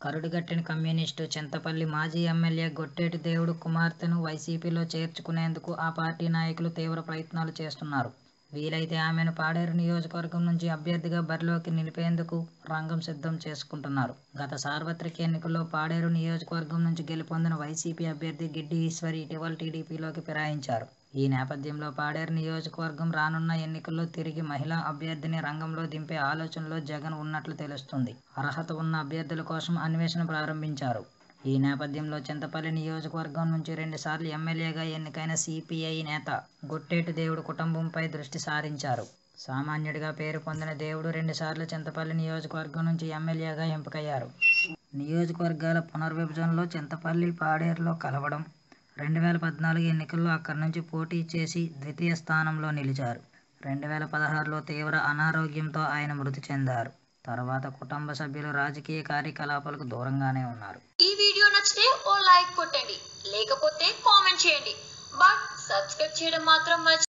కరుడుగట్టిన కమ్యూనిస్టు చింతపల్లి మాజీ ఎమ్మెల్యే గొట్టేటి దేవుడు కుమార్తెను వైసీపీలో చేర్చుకునేందుకు ఆ పార్టీ నాయకులు తీవ్ర ప్రయత్నాలు చేస్తున్నారు. వీలైతే ఆమెను పాడేరు నియోజకవర్గం నుంచి అభ్యర్థిగా బరిలోకి నిలిపేందుకు రంగం సిద్ధం చేసుకుంటున్నారు. గత సార్వత్రిక ఎన్నికల్లో పాడేరు నియోజకవర్గం నుంచి గెలుపొందిన వైసీపీ అభ్యర్థి గిడ్డి ఈశ్వరి ఇటీవల టీడీపీలోకి ఫిరాయించారు. ఈ నేపథ్యంలో పాడేరు నియోజకవర్గం రానున్న ఎన్నికల్లో తిరిగి మహిళా అభ్యర్థిని రంగంలో దింపే ఆలోచనలో జగన్ ఉన్నట్లు తెలుస్తుంది. అర్హత ఉన్న అభ్యర్థుల కోసం అన్వేషణ ప్రారంభించారు. ఈ నేపథ్యంలో చింతపల్లి నియోజకవర్గం నుంచి రెండుసార్లు ఎమ్మెల్యేగా ఎన్నికైన సిపిఐ నేత గొట్టేటి దేవుడు కుటుంబంపై దృష్టి సారించారు. సామాన్యుడిగా పేరు పొందిన దేవుడు రెండుసార్లు చింతపల్లి నియోజకవర్గం నుంచి ఎమ్మెల్యేగా ఎంపికయ్యారు. నియోజకవర్గాల పునర్విభజనలో చింతపల్లి పాడేరులో కలవడం రెండు వేల పద్నాలుగు ఎన్నికల్లో అక్కడి నుంచి పోటీ చేసి ద్వితీయ స్థానంలో నిలిచారు. రెండు వేల పదహారులో తీవ్ర అనారోగ్యంతో ఆయన మృతి చెందారు. తర్వాత కుటుంబ సభ్యులు రాజకీయ కార్యకలాపాలకు దూరంగానే ఉన్నారు. ఈ వీడియో నచ్చితే ఓ లైక్ కొట్టండి లేకపోతే కామెంట్ చేయండి. బట్ సబ్స్క్రైబ్ చేయడం మాత్రం